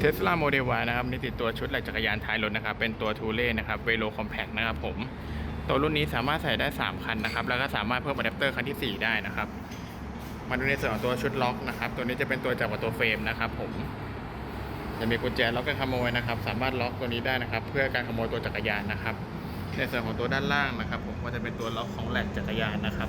เทสลาโมเดลวนะครับนี่ติดตัวชุดแหลกจักรยานท้ายรถนะครับ เป็นตัวทูเล่นะครับเวโ o คอมแพ t นะครับผมตัวรุ่นนี้สามารถใส่ได้ 3 คันนะครับ แล้วก็สามารถเพิ่มอะแดปเตอร์คันที่ 4 ได้นะครับ มาดูในส่วนของตัวชุดล็อกนะครับ ตัวนี้จะเป็นตัวจับกับตัวเฟรมนะครับผมจะมีกุญแจล็อกกันขโมยนะครับ สามารถล็อกตัวนี้ได้นะครับ เพื่อการขโมยตัวจักรยานนะครับ ในส่วนของตัวด้านล่างนะครับ ผมก็จะเป็นตัวล็อกของแหลกจักรยานนะครับ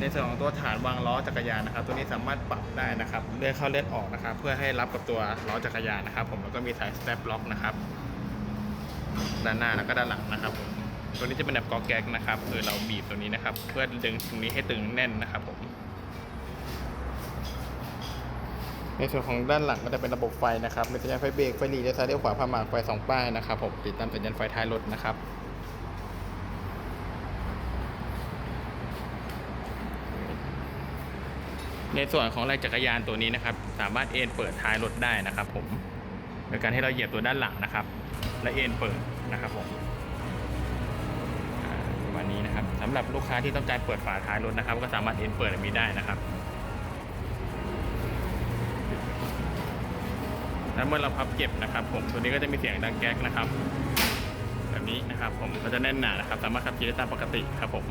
ในส่วนของตัวฐานวางล้อจักรยานนะครับ ตัวนี้สามารถปรับได้นะครับเลื่อนเข้าเลื่อนออกนะครับ เพื่อให้รับกับตัวล้อจักรยานนะครับ ผมแล้วก็มีสายสเตปล็อกนะครับ ด้านหน้าแล้วก็ด้านหลังนะครับผมตัวนี้จะเป็นแบบกอแก๊กนะครับคือเราบีบตัวนี้นะครับ เพื่อดึงตรงนี้ให้ตึงแน่นนะครับผมในส่วนของด้านหลังก็จะเป็นระบบไฟนะครับมีสัญญาณไฟเบรกไฟหลีและซ้ายเลี้ยวขวาผ่าหมากไฟสองป้ายนะครับผมติดตามสัญญาณไฟท้ายรถนะครับ ในส่วนของแรงจักรยานตัวนี้นะครับ สามารถเอ็นเปิดท้ายรถได้นะครับ ผมโดยการให้เราเหยียบตัวด้านหลังนะครับ และเอ็นเปิดนะครับผมประมาณนี้นะครับสำหรับลูกค้าที่ต้องการเปิดฝาท้ายรถนะครับ ก็สามารถเอ็นเปิดแบบนี้ได้นะครับแล้วเมื่อเราพับเก็บนะครับ ผมตัวนี้ก็จะมีเสียงดังแก๊กนะครับ แบบนี้นะครับ ผมก็จะแน่นหนานะครับ สามารถขับขี่ได้ตามปกติครับผม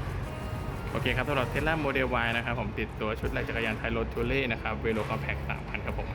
โอเคครับสำหรับเทสลาโมเดล Y นะครับ ผมติดตัวชุดแรงจักรยานไทยรถทูเล่นะครับเวโรคอมแพค3,000 ครับผม